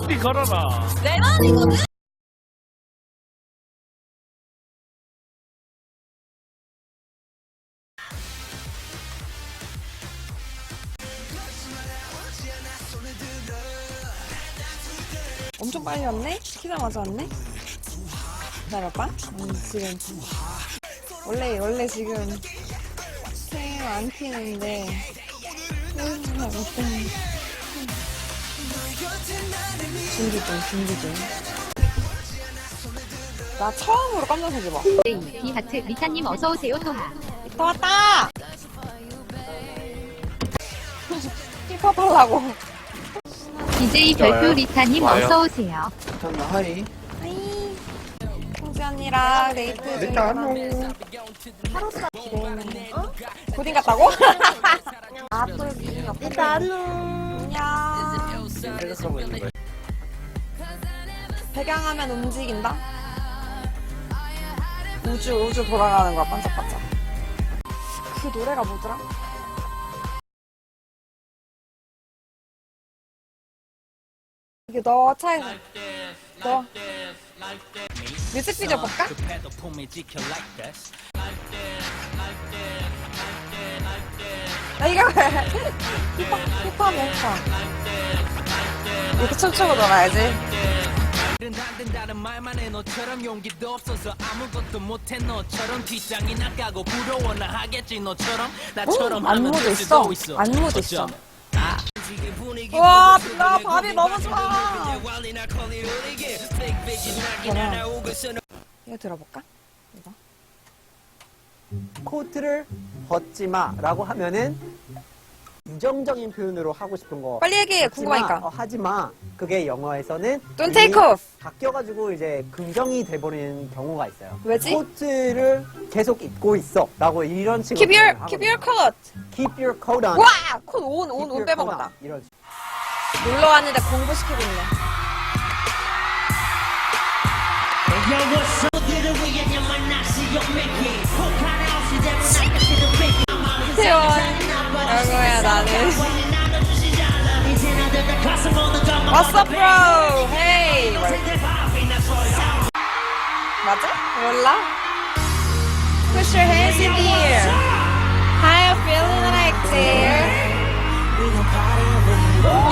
높이 걸어라. 내 맘이거든? 엄청 빨리 왔네? 키자마자 왔네? 기다려봐. 음, 지금. 원래, 원래 지금 캠안 키는데. 음. 준비 중, 준비 중. 나 처음으로 깜짝 놀지 마. 네, 비하트 리타님 어서 오세요 통화. 또 왔다! 힙합 하려고. DJ 별표 리타님 와요. 어서 오세요. 잠깐만 하이 하이. 홍지 언니랑 데이트 일단 중이구나. 하루가 집에 있는데. 어? 고딩 같다고? 아, 또 고딩 같다. 일단 안녕. 생각하고 있는 거야 배경화면 움직인다? 우주, 우주 돌아가는 거야, 반짝반짝. 그 노래가 뭐더라? 이게 너 차에서, 너. 뮤직비디오 볼까? 아, 이거 왜? 힙합, 힙합이야, 힙합. 이렇게 춤추고 놀아야지. 일은 안 된다는 말만 해 너처럼 용기도 없어서 아무것도 못해 너처럼 뒷장이 나가고 부러워 나 하겠지 너처럼 나처럼 어? 안무도 하면 있어. 안무도 있어. 보고 나 밥이 너무 좋아. 이거 들어볼까? 코트를 벗지 마라고 하면은 부정적인 표현으로 하고 싶은 거 빨리 얘기해, 하지 마, 궁금하니까. 어, 하지 마 그게 영어에서는 Don't 이미 take off. 바뀌어가지고 이제 긍정이 돼버리는 경우가 있어요 왜지? 코트를 계속 입고 있어 라고 이런 식으로 Keep your, 표현을 keep your 하거든요. coat. keep your coat on 와! 콧 온, 온, Keep 온 your 빼먹었다. coat on. 이런 식으로. 놀러 왔는데 공부시키고 있네. 태원. 별거야, 나는. What's up, bro? Hey. 맞아? 몰라? Put your hands in the air. How you feeling like there?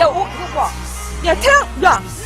야, 오, 이거 봐. 야, 태양, 야!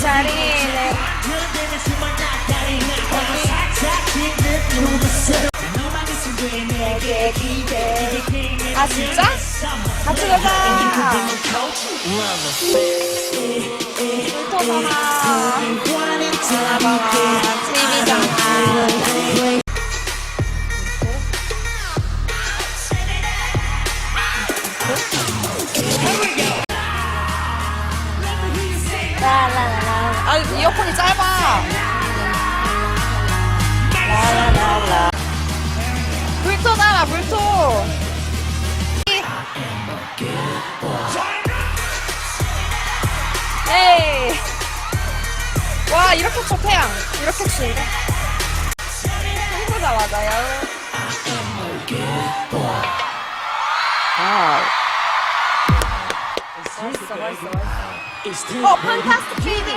어, 잘이네. 아, 진짜? 같이 가자. 불토잖아. 봐봐, TV잖아. 라라라 라. 아, 이어폰이 짧아. 라라라라. 불토잖아, 불토. 에이. 와, 이렇게 쳐, 태양. 이렇게 치는데? 한국자 맞아요. 와우. 맛있어, 맛있어, 맛있어. 어, 판타스틱 베이비.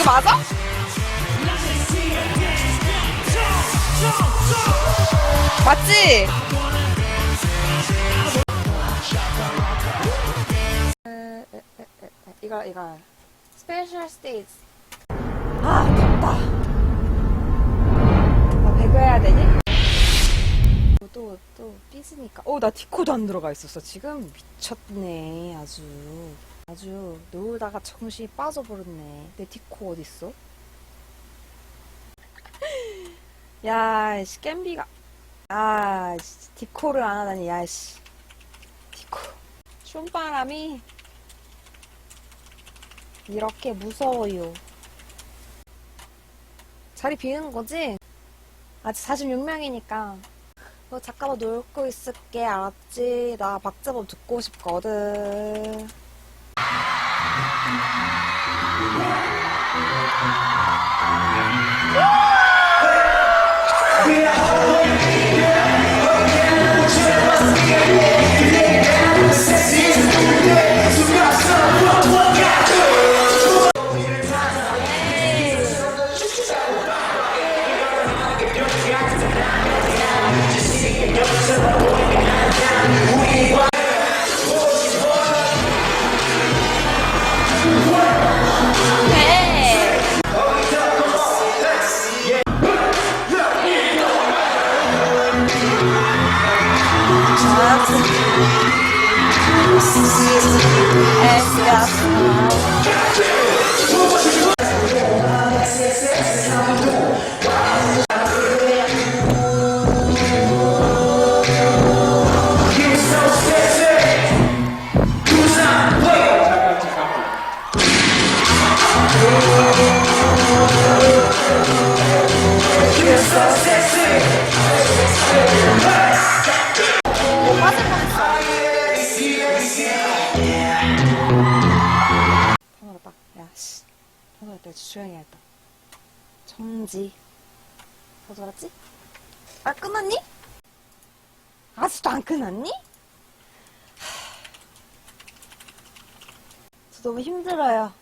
이거 맞아? 맞지? 이거 이거 스페셜 스테이트 아 덥다 아 배그 해야 되니? 또, 또, 삐지니까. 어, 나 디코도 안 들어가 있었어. 지금 미쳤네, 아주. 아주 놀다가 정신이 빠져버렸네. 내 디코 어딨어? 야, 씨, 겜비가. 아, 씨, 디코를 안 하다니, 야, 씨. 디코. 춤바람이 이렇게 무서워요. 자리 비는 거지? 아직 46명이니까. 너 잠깐만 놀고 있을게, 알았지? 나 박자법 듣고 싶거든. 전화 왔다. 야, 씨. 전화 왔다. 조용히 해야겠다. 정지. 어디 갔지? 아, 끝났니? 아직도 안 끝났니? 하... 저 너무 힘들어요.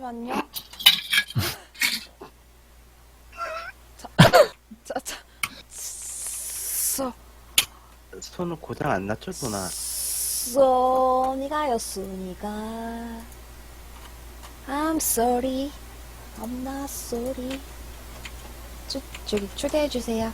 잠시만요. 자, 자, 자. 써, 손은 고장 안 났죠, 누나? 써니가였으니까. I'm sorry. I'm not sorry. 주, 저기 초대해주세요.